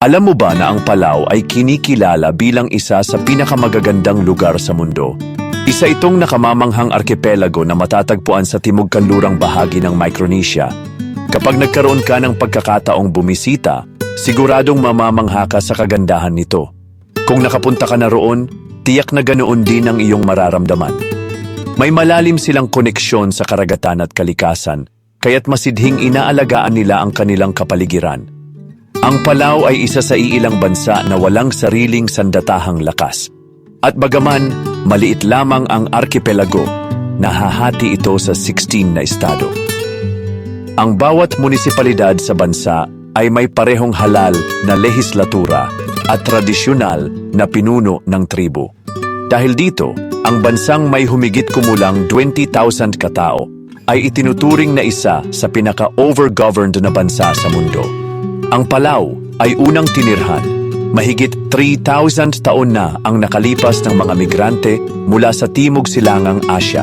Alam mo ba na ang Palau ay kinikilala bilang isa sa pinakamagagandang lugar sa mundo? Isa itong nakamamanghang arkipelago na matatagpuan sa timog kanlurang bahagi ng Micronesia. Kapag nagkaroon ka ng pagkakataong bumisita, siguradong mamamangha ka sa kagandahan nito. Kung nakapunta ka na roon, tiyak na ganoon din ang iyong mararamdaman. May malalim silang koneksyon sa karagatan at kalikasan, kaya't masidhing inaalagaan nila ang kanilang kapaligiran. Ang Palau ay isa sa iilang bansa na walang sariling sandatahang lakas. At bagaman maliit lamang ang arkipelago, nahahati ito sa 16 na estado. Ang bawat munisipalidad sa bansa ay may parehong halal na lehislatura at tradisyonal na pinuno ng tribo. Dahil dito, ang bansang may humigit kumulang 20,000 katao ay itinuturing na isa sa pinaka-overgoverned na bansa sa mundo. Ang Palau ay unang tinirhan. Mahigit 3,000 taon na ang nakalipas ng mga migrante mula sa Timog Silangang Asya.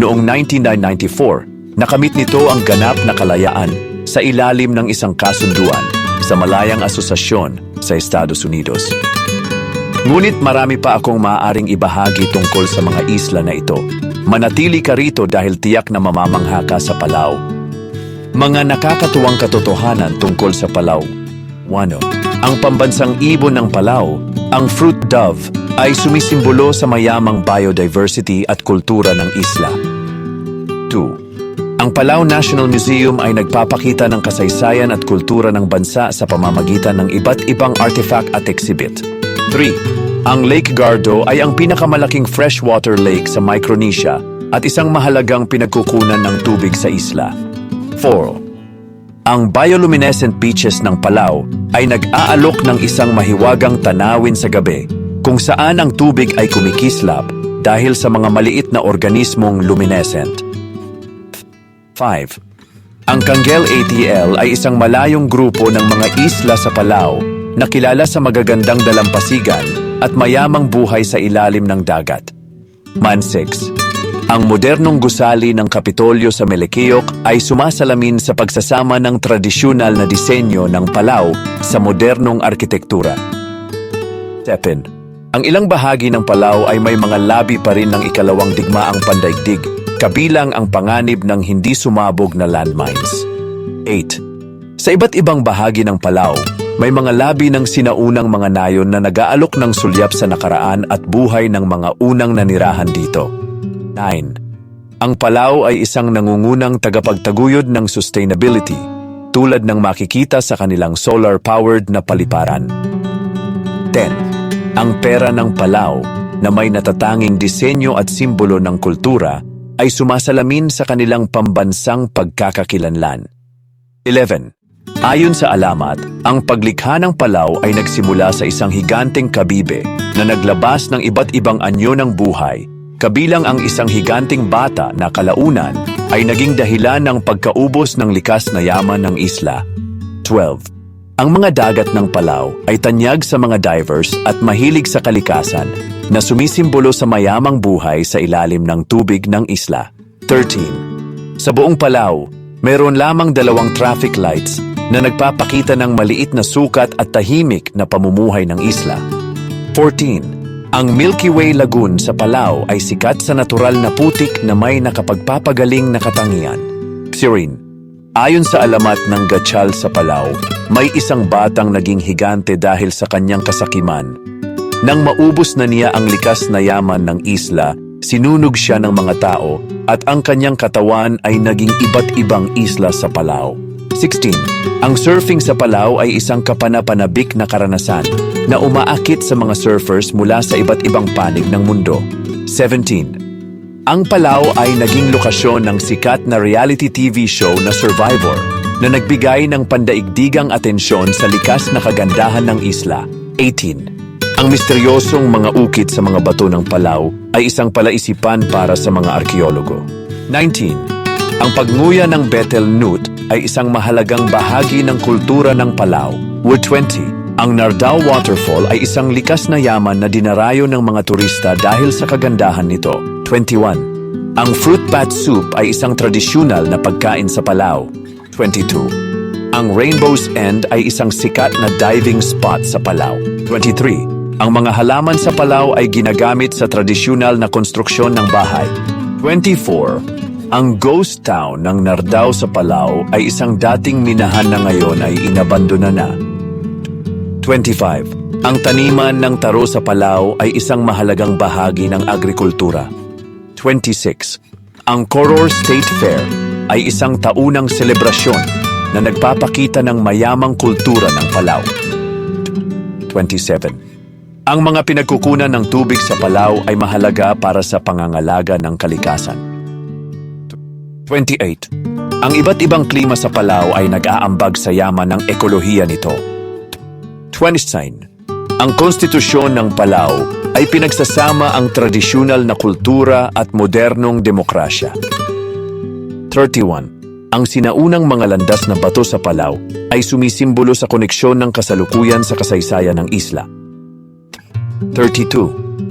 Noong 1994, nakamit nito ang ganap na kalayaan sa ilalim ng isang kasunduan sa Malayang Asosasyon sa Estados Unidos. Ngunit marami pa akong maaaring ibahagi tungkol sa mga isla na ito. Manatili ka rito dahil tiyak na mamamangha ka sa Palau. Mga nakakatuwang katotohanan tungkol sa Palau. 1. Ang pambansang ibon ng Palau, ang fruit dove, ay sumisimbolo sa mayamang biodiversity at kultura ng isla. 2. Ang Palau National Museum ay nagpapakita ng kasaysayan at kultura ng bansa sa pamamagitan ng iba't ibang artifact at exhibit. 3. Ang Lake Gardo ay ang pinakamalaking freshwater lake sa Micronesia at isang mahalagang pinagkukunan ng tubig sa isla. 4. Ang bioluminescent beaches ng Palau ay nag-aalok ng isang mahiwagang tanawin sa gabi kung saan ang tubig ay kumikislap dahil sa mga maliit na organismong luminescent. 5. Ang Kanggel ATL ay isang malayong grupo ng mga isla sa Palau na kilala sa magagandang dalampasigan at mayamang buhay sa ilalim ng dagat. Man 6. Ang modernong gusali ng Kapitolyo sa Melekeok ay sumasalamin sa pagsasama ng tradisyonal na disenyo ng Palau sa modernong arkitektura. 7. Ang ilang bahagi ng Palau ay may mga labi pa rin ng ikalawang digmaang pandaigdig, kabilang ang panganib ng hindi sumabog na landmines. 8. Sa iba't ibang bahagi ng Palau, may mga labi ng sinaunang mga nayon na nag-aalok ng sulyap sa nakaraan at buhay ng mga unang nanirahan dito. 9. Ang Palau ay isang nangungunang tagapagtaguyod ng sustainability, tulad ng makikita sa kanilang solar-powered na paliparan. 10. Ang pera ng Palau, na may natatanging disenyo at simbolo ng kultura, ay sumasalamin sa kanilang pambansang pagkakakilanlan. 11. Ayon sa alamat, ang paglikha ng Palau ay nagsimula sa isang higanteng kabibe na naglabas ng iba't ibang anyo ng buhay, kabilang ang isang higanting bata na kalaunan ay naging dahilan ng pagkaubos ng likas na yaman ng isla. 12. Ang mga dagat ng Palau ay tanyag sa mga divers at mahilig sa kalikasan na sumisimbolo sa mayamang buhay sa ilalim ng tubig ng isla. 13. Sa buong Palau, mayroon lamang dalawang traffic lights na nagpapakita ng maliit na sukat at tahimik na pamumuhay ng isla. 14. Ang Milky Way Lagoon sa Palau ay sikat sa natural na putik na may nakapagpapagaling na katangian. Sirin, ayon sa alamat ng Gatchal sa Palau, may isang batang naging higante dahil sa kanyang kasakiman. Nang maubos na niya ang likas na yaman ng isla, sinunog siya ng mga tao at ang kanyang katawan ay naging iba't ibang isla sa Palau. 16. Ang surfing sa Palau ay isang kapanapanabik na karanasan na umaakit sa mga surfers mula sa iba't ibang panig ng mundo. 17. Ang Palau ay naging lokasyon ng sikat na reality TV show na Survivor na nagbigay ng pandaigdigang atensyon sa likas na kagandahan ng isla. 18. Ang misteryosong mga ukit sa mga bato ng Palau ay isang palaisipan para sa mga arkeologo. 19. Ang pagnguya ng Betel Nut ay isang mahalagang bahagi ng kultura ng Palau. Wood 20. Ang Nardao Waterfall ay isang likas na yaman na dinarayo ng mga turista dahil sa kagandahan nito. 21. Ang fruit bat soup ay isang tradisyonal na pagkain sa Palau. 22. Ang Rainbow's End ay isang sikat na diving spot sa Palau. 23. Ang mga halaman sa Palau ay ginagamit sa tradisyonal na konstruksyon ng bahay. 24. Ang ghost town ng Nardao sa Palau ay isang dating minahan na ngayon ay inabandona na. 25. Ang taniman ng taro sa Palau ay isang mahalagang bahagi ng agrikultura. 26. Ang Koror State Fair ay isang taunang selebrasyon na nagpapakita ng mayamang kultura ng Palau. 27. Ang mga pinagkukunan ng tubig sa Palau ay mahalaga para sa pangangalaga ng kalikasan. 28. Ang iba't ibang klima sa Palau ay nag-aambag sa yaman ng ekolohiya nito. 29. Ang konstitusyon ng Palau ay pinagsasama ang tradisyonal na kultura at modernong demokrasya. 31. Ang sinaunang mga landas na bato sa Palau ay sumisimbolo sa koneksyon ng kasalukuyan sa kasaysayan ng isla. 32.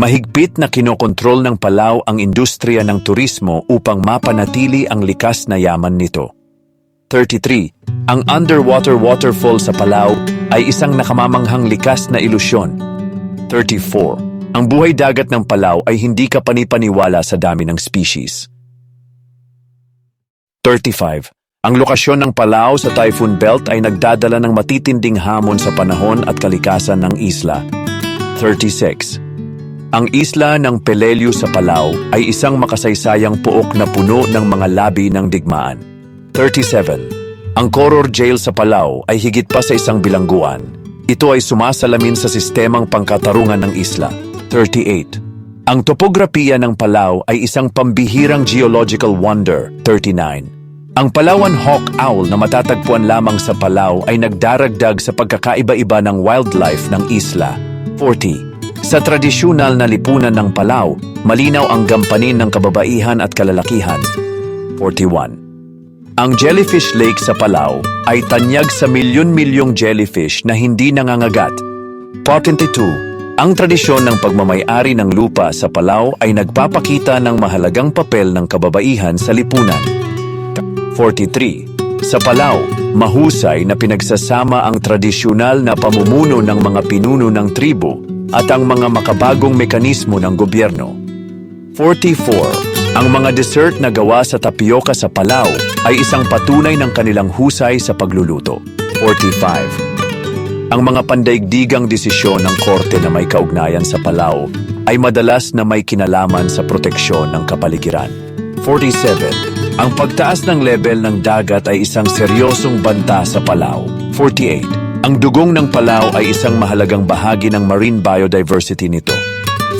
Mahigpit na kinokontrol ng Palau ang industriya ng turismo upang mapanatili ang likas na yaman nito. 33. Ang underwater waterfall sa Palau ay isang nakamamanghang likas na ilusyon. 34. Ang buhay dagat ng Palau ay hindi kapanipaniwala sa dami ng species. 35. Ang lokasyon ng Palau sa Typhoon Belt ay nagdadala ng matitinding hamon sa panahon at kalikasan ng isla. 36. Ang isla ng Peleliu sa Palau ay isang makasaysayang puok na puno ng mga labi ng digmaan. 37. Ang Koror Jail sa Palau ay higit pa sa isang bilangguan. Ito ay sumasalamin sa sistemang pangkatarungan ng isla. 38. Ang topografiya ng Palau ay isang pambihirang geological wonder, 39. Ang Palawan Hawk Owl na matatagpuan lamang sa Palau ay nagdaragdag sa pagkakaiba-iba ng wildlife ng isla, 40. Sa tradisyonal na lipunan ng Palau, malinaw ang gampanin ng kababaihan at kalalakihan, 41. Ang Jellyfish Lake sa Palau ay tanyag sa milyon-milyong jellyfish na hindi nangangagat, 42. Ang tradisyon ng pagmamayari ng lupa sa Palau ay nagpapakita ng mahalagang papel ng kababaihan sa lipunan. 43. Sa Palau, mahusay na pinagsasama ang tradisyonal na pamumuno ng mga pinuno ng tribo at ang mga makabagong mekanismo ng gobyerno. 44. Ang mga dessert na gawa sa tapioka sa Palau ay isang patunay ng kanilang husay sa pagluluto. 45. Ang mga pandaigdigang desisyon ng korte na may kaugnayan sa Palau ay madalas na may kinalaman sa proteksyon ng kapaligiran. 47. Ang pagtaas ng level ng dagat ay isang seryosong banta sa Palau. 48. Ang dugong ng Palau ay isang mahalagang bahagi ng marine biodiversity nito.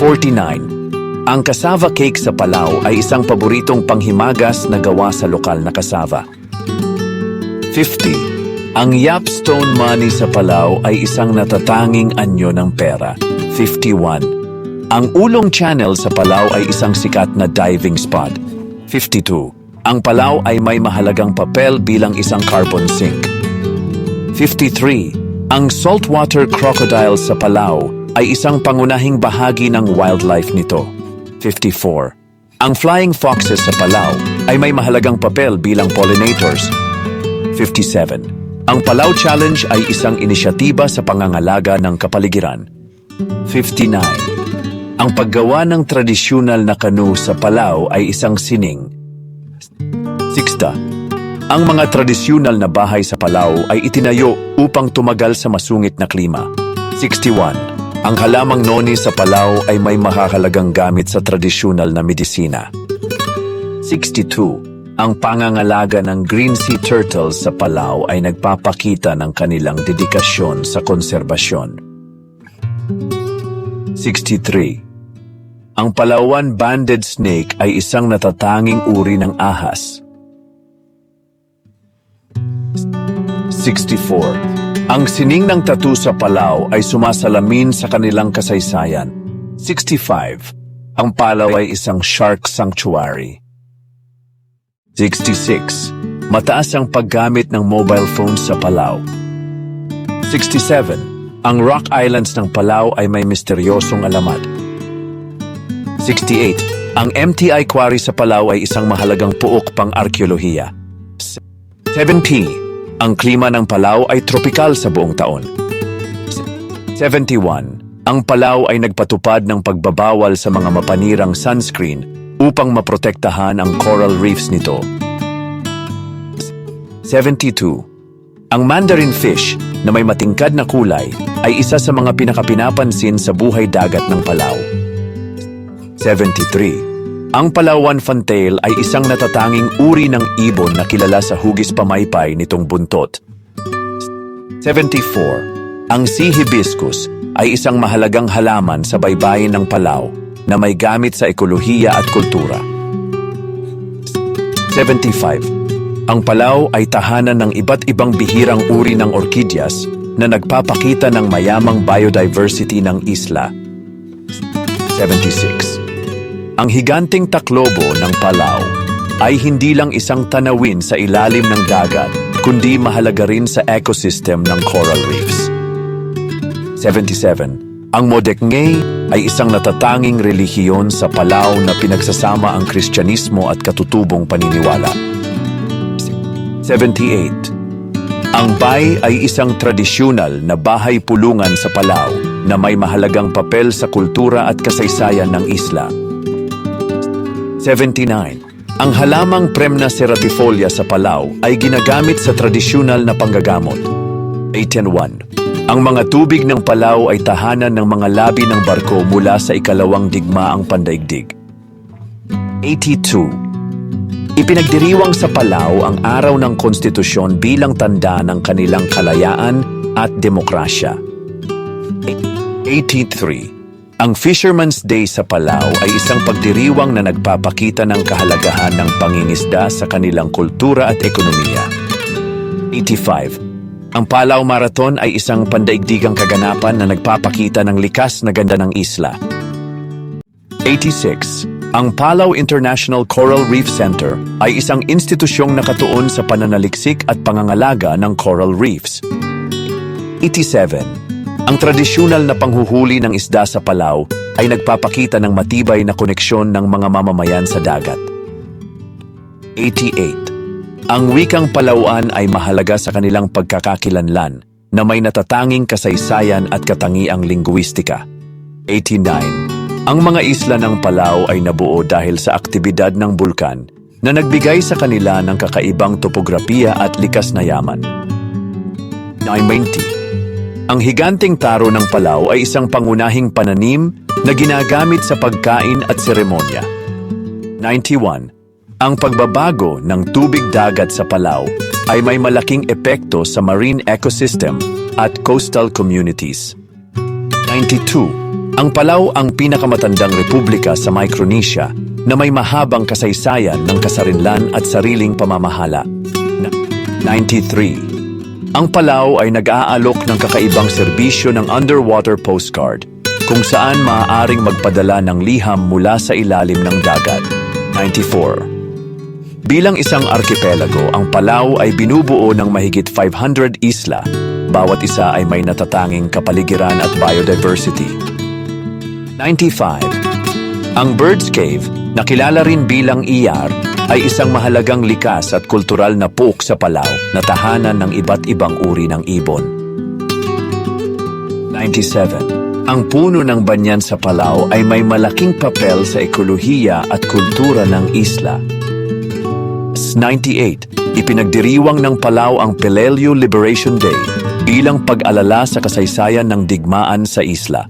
49. Ang cassava cake sa Palau ay isang paboritong panghimagas na gawa sa lokal na cassava. 50. Ang Yapstone money sa Palau ay isang natatanging anyo ng pera. 51. Ang Ulong Channel sa Palau ay isang sikat na diving spot. 52. Ang Palau ay may mahalagang papel bilang isang carbon sink. 53. Ang saltwater crocodile sa Palau ay isang pangunahing bahagi ng wildlife nito. 54. Ang flying foxes sa Palau ay may mahalagang papel bilang pollinators. 57. Ang Palau Challenge ay isang inisyatiba sa pangangalaga ng kapaligiran. 59. Ang paggawa ng tradisyonal na kanu sa Palau ay isang sining. 60. Ang mga tradisyonal na bahay sa Palau ay itinayo upang tumagal sa masungit na klima. 61. Ang halamang noni sa Palau ay may makakalagang gamit sa tradisyonal na medisina. 62. Ang pangangalaga ng green sea turtles sa Palau ay nagpapakita ng kanilang dedikasyon sa konserbasyon. 63. Ang Palawan banded snake ay isang natatanging uri ng ahas. 64. Ang sining ng tattoo sa Palau ay sumasalamin sa kanilang kasaysayan. 65. Ang Palau ay isang shark sanctuary. 66. Mataas ang paggamit ng mobile phones sa Palau. 67. Ang Rock Islands ng Palau ay may misteryosong alamat. 68. Ang MTI Quarry sa Palau ay isang mahalagang puok pang arkeolohiya. 70. Ang klima ng Palau ay tropikal sa buong taon. 71. Ang Palau ay nagpatupad ng pagbabawal sa mga mapanirang sunscreen upang maprotektahan ang coral reefs nito. 72. Ang mandarin fish na may matingkad na kulay ay isa sa mga pinakapinapansin sa buhay dagat ng Palau. 73. Ang Palawan fantail ay isang natatanging uri ng ibon na kilala sa hugis pamaypay nitong buntot. 74. Ang sea hibiscus ay isang mahalagang halaman sa baybayin ng Palau na may gamit sa ekolohiya at kultura. 75. Ang Palau ay tahanan ng iba't ibang bihirang uri ng orkidyas na nagpapakita ng mayamang biodiversity ng isla. 76. Ang higanting taklobo ng Palau ay hindi lang isang tanawin sa ilalim ng dagat, kundi mahalaga rin sa ecosystem ng coral reefs. 77. Ang Modekngay ay isang natatanging relihiyon sa Palau na pinagsasama ang Kristyanismo at katutubong paniniwala. 78. Ang bay ay isang tradisyonal na bahay pulungan sa Palau na may mahalagang papel sa kultura at kasaysayan ng isla. 79. Ang halamang Premna ceratifolia sa Palau ay ginagamit sa tradisyonal na panggagamot. 81. Ang mga tubig ng Palau ay tahanan ng mga labi ng barko mula sa ikalawang digmaang pandaigdig. 82. Ipinagdiriwang sa Palau ang araw ng konstitusyon bilang tanda ng kanilang kalayaan at demokrasya. 83. Ang Fisherman's Day sa Palau ay isang pagdiriwang na nagpapakita ng kahalagahan ng pangingisda sa kanilang kultura at ekonomiya. 85. Ang Palau Marathon ay isang pandaigdigang kaganapan na nagpapakita ng likas na ganda ng isla. 86. Ang Palau International Coral Reef Center ay isang institusyong nakatuon sa pananaliksik at pangangalaga ng coral reefs. 87. Ang tradisyonal na panghuhuli ng isda sa Palau ay nagpapakita ng matibay na koneksyon ng mga mamamayan sa dagat. 88. Ang wikang Palauan ay mahalaga sa kanilang pagkakakilanlan na may natatanging kasaysayan at katangiang lingguistika. 89. Ang mga isla ng Palau ay nabuo dahil sa aktibidad ng bulkan na nagbigay sa kanila ng kakaibang topografiya at likas na yaman. 90. Ang higanting taro ng Palau ay isang pangunahing pananim na ginagamit sa pagkain at seremonya. 91. Ang pagbabago ng tubig dagat sa Palau ay may malaking epekto sa marine ecosystem at coastal communities. 92. Ang Palau ang pinakamatandang republika sa Micronesia na may mahabang kasaysayan ng kasarinlan at sariling pamamahala. 93. Ang Palau ay nag-aalok ng kakaibang serbisyo ng underwater postcard kung saan maaaring magpadala ng liham mula sa ilalim ng dagat. 94. Bilang isang arkipelago, ang Palau ay binubuo ng mahigit 500 isla. Bawat isa ay may natatanging kapaligiran at biodiversity. 95. Ang Birds Cave, na kilala rin bilang IAR, ay isang mahalagang likas at kultural na pook sa Palau na tahanan ng iba't ibang uri ng ibon. 97. Ang puno ng banyan sa Palau ay may malaking papel sa ekolohiya at kultura ng isla. 98. Ipinagdiriwang ng Palau ang Pelelio Liberation Day bilang pag-alala sa kasaysayan ng digmaan sa isla.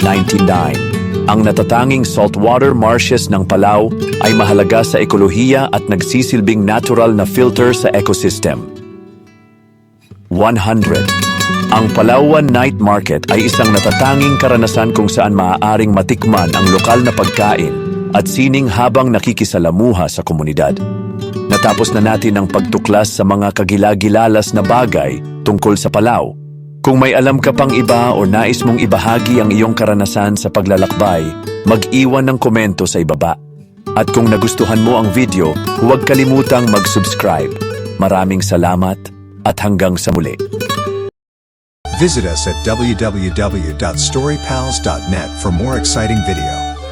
99. Ang natatanging saltwater marshes ng Palau ay mahalaga sa ekolohiya at nagsisilbing natural na filter sa ecosystem. 100. Ang Palawan Night Market ay isang natatanging karanasan kung saan maaaring matikman ang lokal na pagkain at sining habang nakikisalamuha sa komunidad. Natapos na natin ang pagtuklas sa mga kagilagilalas na bagay tungkol sa Palau. Kung may alam ka pang iba o nais mong ibahagi ang iyong karanasan sa paglalakbay, mag-iwan ng komento sa ibaba. At kung nagustuhan mo ang video, huwag kalimutang mag-subscribe. Maraming salamat at hanggang sa muli. Visit us at www.storypals.net for more exciting video.